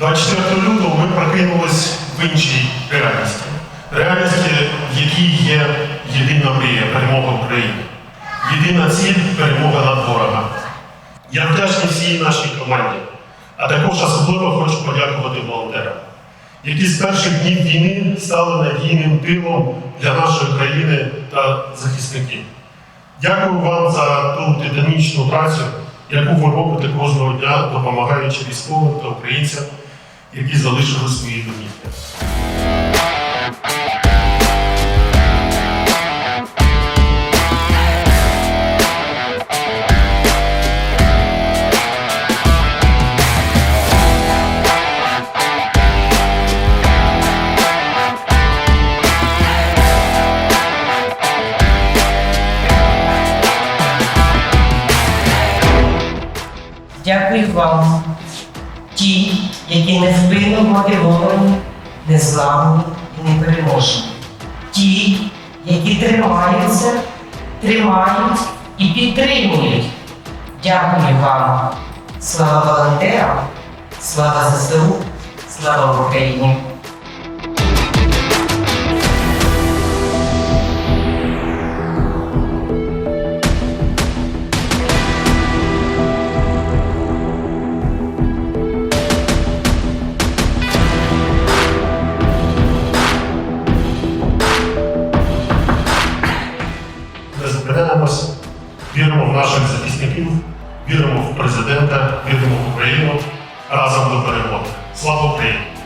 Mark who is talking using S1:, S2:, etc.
S1: 24 лютого ми прокинулись в іншій реальності. Реальності, в якій є єдина мрія перемога України. Єдина ціль перемога над ворогом. Я вдячний всій нашій команді, а також особливо хочу подякувати волонтерам, які з перших днів війни стали надійним тилом для нашої країни та захисників. Дякую вам за ту титанічну працю, яку ви робите кожного дня, допомагаючи військовим та українцям, які залишили свої домівки.
S2: Дякую вам, ті, які невпинно мотивовані, незламні і непереможні. Ті, які тримаються, тримають і підтримують. Дякую вам. Слава волонтерам, слава ЗСУ, слава Україні!
S1: Не віримо в наших захисників, віримо в президента, віримо в Україну разом до перемоги. Слава Україні!